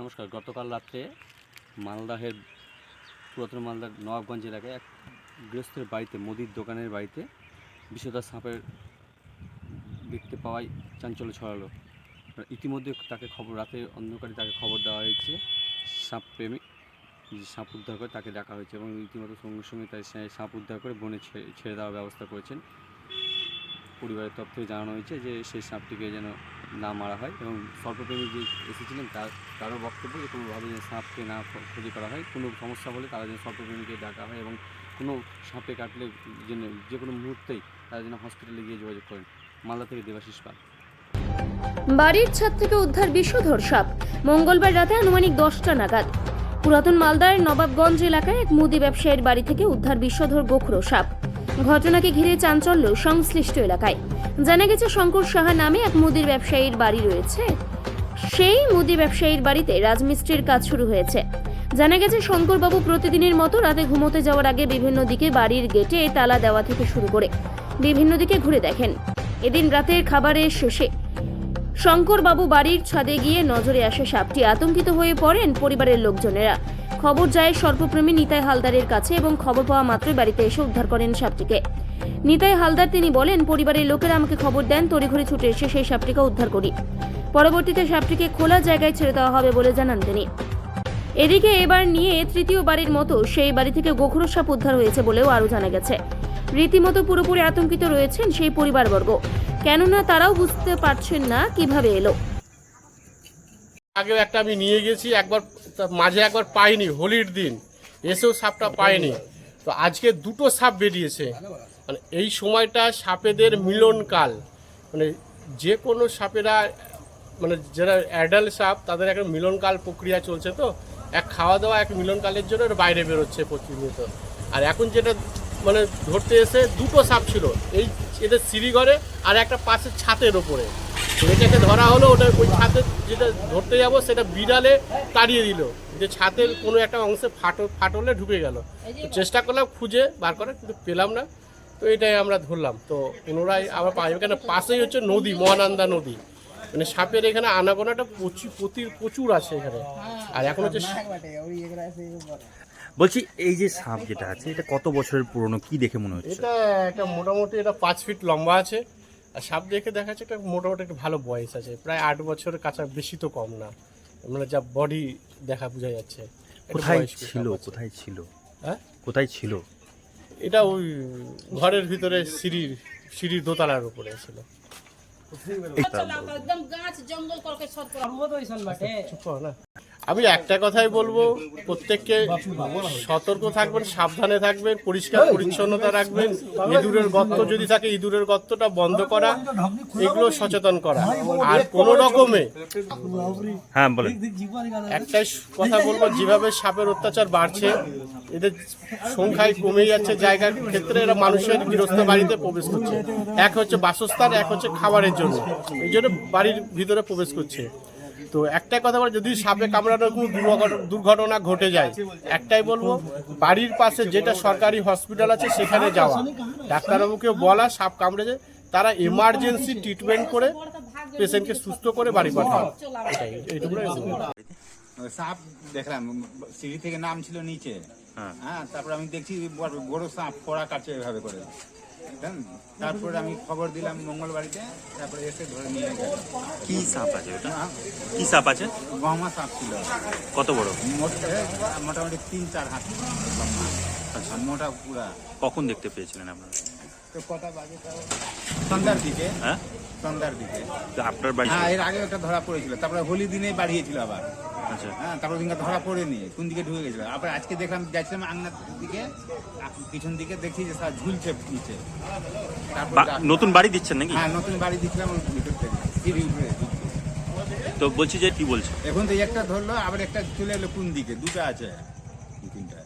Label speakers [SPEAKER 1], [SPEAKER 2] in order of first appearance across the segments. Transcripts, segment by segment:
[SPEAKER 1] নমস্কার, গতকাল রাত্রে মালদাহের পুরাতন মালদার নবাবগঞ্জ এলাকায় এক গৃহস্থের বাড়িতে, মুদির দোকানের বাড়িতে বিষধর সাপের দেখতে পাওয়ায় চাঞ্চল্য ছড়ালো। ইতিমধ্যে তাকে খবর, রাতে অন্ধকারে তাকে খবর দেওয়া হয়েছে। সাপ প্রেমী যে সাপ উদ্ধার করে তাকে ডাকা হয়েছে এবং রীতিমতো সঙ্গে সঙ্গে তাই সাপ উদ্ধার করে বনে ছেড়ে দেওয়ার ব্যবস্থা করেছেন। পরিবারের তরফ থেকে জানানো হয়েছে যে সেই সাপটিকে যেন না মারা হয় এবং সর্পপ্রেমী যে এসেছিলেন তার, তারও বক্তব্য যে কোনোভাবে যেন সাপকে না ক্ষ- ক্ষতি করা হয়। কোনো সমস্যা হলে তারা যেন সর্পপ্রেমীকে ডাকা হয় এবং কোনো সাপে কাটলে যেন যে কোনো মুহূর্তেই তারা যেন হসপিটালে গিয়ে যোগাযোগ করেন। মালদা থেকে দেবাশিস পাল।
[SPEAKER 2] বাড়ির ছাদ থেকে উদ্ধার বিষধর সাপ। মঙ্গলবার রাতে আনুমানিক দশটা নাগাদ। পুরাতন মালদার নবাবগঞ্জ এলাকায় এক মুদি ব্যবসায়ীর বাড়ি থেকে উদ্ধার বিষধর গোখরো সাপ। ঘটনাকে ঘিরে চাঞ্চল্য সংশ্লিষ্ট এলাকায়। জানা গেছে, শঙ্কর সাহা নামে এক মুদির ব্যবসায়ীর বাড়ি রয়েছে। সেই মুদি ব্যবসায়ীর বাড়িতে রাজমিস্ত্রির কাজ শুরু হয়েছে। জানা গেছে, শঙ্করবাবু প্রতিদিনের মতো রাতে ঘুমোতে যাওয়ার আগে বিভিন্ন দিকে বাড়ির গেটে তালা দেওয়া থেকে শুরু করে বিভিন্ন দিকে ঘুরে দেখেন। এদিন রাতের খাবারের শেষে শঙ্করবাবু বাড়ির ছাদে গিয়ে নজরে আসে সাপটি। আতঙ্কিত হয়ে পড়েন পরিবারের লোকজনেরা। খবর যায় সর্পপ্রেমী নিতাই হালদারের কাছে এবং খবর পাওয়া মাত্রই বাড়িতে এসে উদ্ধার করেন সাপটিকে। নিতাই হালদার তিনি বলেন, পরিবারের লোকেরা আমাকে খবর দেন, তড়িঘড়ি ছুটে এসে সেই সাপটিকে উদ্ধার করি। পরবর্তীতে সাপটিকে খোলা জায়গায় ছেড়ে দেওয়া হবে বলে জানান তিনি। এদিকে এবার নিয়ে তৃতীয় বাড়ির মতো সেই বাড়ি থেকে গোখরো সাপ উদ্ধার হয়েছে বলেও আরও জানা গেছে। রীতিমতো পুরোপুরি আতঙ্কিত রয়েছেন সেই পরিবারবর্গ। কেননা তারাও বুঝতে পারছেন না কীভাবে এলো।
[SPEAKER 3] আগেও একটা আমি নিয়ে গেছি, একবার মাঝে একবার পাইনি, হোলির দিন। এসেও সাপটা পাইনি তো আজকে দুটো সাপ বেরিয়েছে। মানে এই সময়টা সাপেদের মিলনকাল। মানে যে কোনো সাপেরা মানে যারা অ্যাডাল্ট সাপ, তাদের একটা মিলনকাল প্রক্রিয়া চলছে তো। এক খাওয়া দাওয়া এক মিলনকালের জন্য বাইরে বেরোচ্ছে প্রতিনিয়ত। আর এখন যেটা মানে ধরতে এসে দুটো সাপ ছিল। এই এটা সিঁড়িঘরে আর একটা পাশের ছাতের ওপরে। এটাকে ধরা হলো ওটা ওই ছাতে যেটা ধরতে যাব সেটা বিড়ালে তাড়িয়ে দিল। যে ছাতের কোনো একটা অংশে ফাটো ফাটলে ঢুকে গেল। চেষ্টা করলাম খুঁজে বার করার কিন্তু পেলাম না। তো এটাই আমরা ধরলাম। তো পুনরায় আবার পাই এখানে পাশেই হচ্ছে নদী মহানন্দা নদী। মানে সাপের এখানে আনাগোনাটা প্রচুর প্রতি- প্রচুর আছে এখানে। আর এখন হচ্ছে
[SPEAKER 4] বলছি এই যে সাপ যেটা আছে এটা কত বছরের পুরনো? কি দেখে মনে হচ্ছে?
[SPEAKER 3] এটা একটা মোটামুটি এটা পাঁচ ফিট লম্বা আছে। আর সাপ দেখে দেখা যাচ্ছে একটা মোটামুটি একটা ভালো বয়স আছে। প্রায় আট বছরের কাছা বেশি তো কম না। মানে যা বডি দেখা বোঝা যাচ্ছে।
[SPEAKER 4] কোথায় ছিল? কোথায় ছিল?
[SPEAKER 3] হ্যাঁ?
[SPEAKER 4] কোথায় ছিল?
[SPEAKER 3] এটা ওই ঘরের ভিতরে সিঁড়ির সিঁড়ির দোতলার উপরে ছিল।
[SPEAKER 5] একদম গাছ জঙ্গল করকে সব করে।
[SPEAKER 3] চুপ না। আমি একটা কথাই বলব প্রত্যেককে সতর্ক থাকবেন সাবধানে থাকবেন পরিষ্কার পরিচ্ছন্নতা রাখবেন ইঁদুরের গর্ত যদি থাকে ইঁদুরের গর্তটা বন্ধ করা এগুলো সচেতন করা। আর কোনো রকমে
[SPEAKER 4] হ্যাঁ বলে
[SPEAKER 3] একটাই কথা বলব যেভাবে সাপের অত্যাচার বাড়ছে এদের সংখ্যায় কমে যাচ্ছে জায়গার ক্ষেত্রে এরা মানুষের গৃহস্থ বাড়িতে প্রবেশ করছে। এক হচ্ছে বাসস্থান এক হচ্ছে খাবারের জন্য। এই জন্য বাড়ির ভিতরে প্রবেশ করছে। তো একটাই কথা বলে যদি সাপে কামড়ানোর কোনো দুর্ঘটনা দুর্ঘটনা ঘটে যায় একটাই বলব বাড়ির পাশে যেটা সরকারি হসপিটাল আছে সেখানে যাওয়া ডাক্তারবাবুকে বলা সাপ কামড়েছে তারা এমার্জেন্সি ট্রিটমেন্ট করে পেশেন্টকে সুস্থ করে বাড়ি পাঠায় এটাই এইটুকুই
[SPEAKER 6] সাপ দেখলাম সিঁড়ি থেকে নাম ছিল নিচে
[SPEAKER 4] হ্যাঁ।
[SPEAKER 6] হ্যাঁ তারপর আমি দেখছি বড় সাপ ফোড়া কাটছে এভাবে করে? তারপরে আমি খবর দিলাম মঙ্গলবাড়িতে তারপরে এসে ধরে নিয়ে গেল।
[SPEAKER 4] কি সাপ আছে ওটা? কি সাপ আছে?
[SPEAKER 6] গহমা সাপ ছিল।
[SPEAKER 4] কত বড়?
[SPEAKER 6] মোট- মোটামুটি তিন চার হাত। আর মোটা পুরা।
[SPEAKER 4] কখন দেখতে পেয়েছিলেন আপনারা?
[SPEAKER 6] তো কটা বাজে সন্ধ্যার দিকে।
[SPEAKER 4] হ্যাঁ?
[SPEAKER 6] সন্ধ্যার দিকে।
[SPEAKER 4] আপনার বাড়ি
[SPEAKER 6] হ্যাঁ এর আগে একটা ধরা পড়েছিল। তারপরে হোলি দিনে বাড়িয়েছিল আবার।
[SPEAKER 4] আচ্ছা।
[SPEAKER 6] হ্যাঁ তারপর দিনকে ধরা পড়েনি কোন দিকে ঢুকে গেছিল? আবার আজকে দেখলাম যাচ্ছিলাম আংনার দিকে পিছন দিকে দেখছি যে স্যার ঝুলছে নিচে। তারপর
[SPEAKER 4] বা- নতুন বাড়ি দিচ্ছেন নাকি?
[SPEAKER 6] হ্যাঁ নতুন বাড়ি দিচ্ছিলাম ওর ভিতর থেকে। সিঁড়ি উপরে ঢুকছে।
[SPEAKER 4] তো বলছি যে কি বলছে?
[SPEAKER 6] এখন তো এই একটা ধরলো আবার একটা চলে এলো কোন দিকে? দুটো আছে দু তিনটা।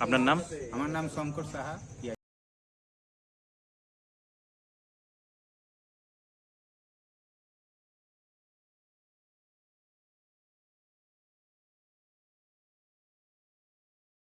[SPEAKER 4] আপনার নাম?
[SPEAKER 6] আমার নাম শঙ্কর সাহা